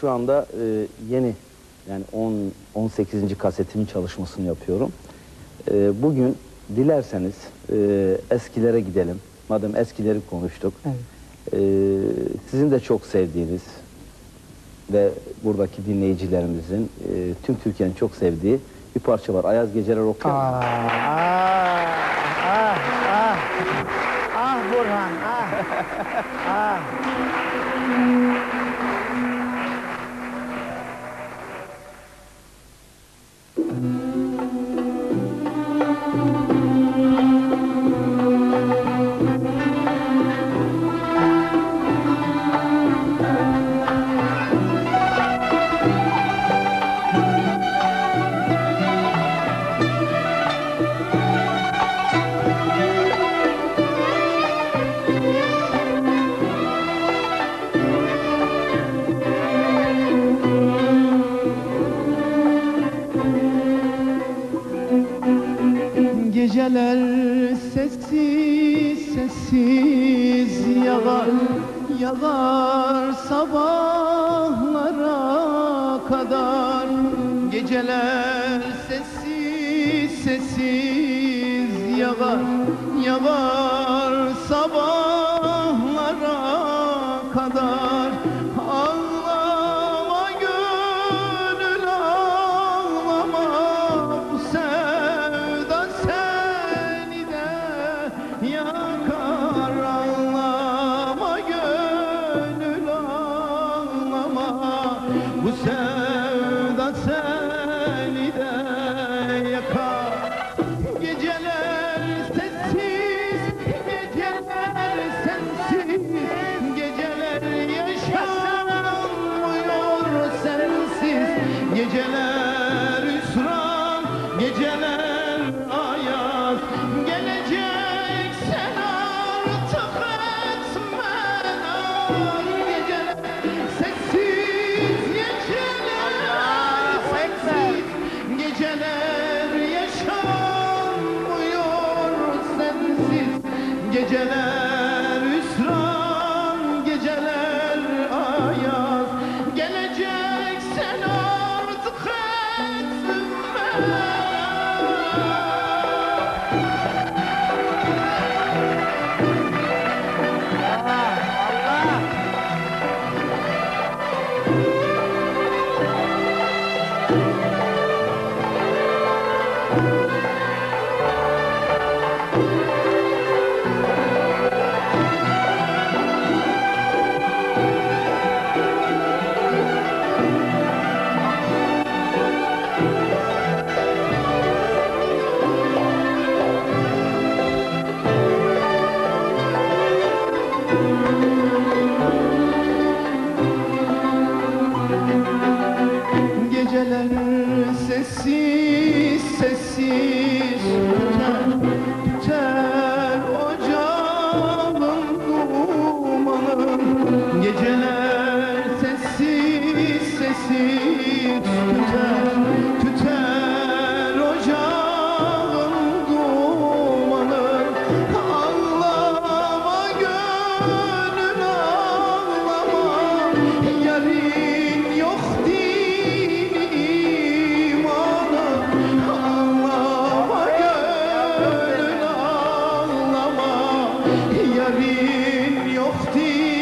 şu anda e, yeni yani 10 18. kasetimin çalışmasını yapıyorum. E, bugün dilerseniz e, eskilere gidelim. Madem eskileri konuştuk. Evet. e, sizin de çok sevdiğiniz ve buradaki dinleyicilerimizin e, tüm Türkiye'nin çok sevdiği bir parça var. Ayaz Geceler Okuyalım. Ah, ah, ah, ah Burhan, ah, ah. Geceler sessiz yağar Yağar sabahlara kadar. Geceler sessiz sessiz yağar Yağar sabahlara kadar Geceler hüsran, geceler ayaz. Gelecek sen artık ağır Geceler sessiz, geceler sensiz Geceler yaşanmıyor sensiz. Geceler Geceler Yarın yok din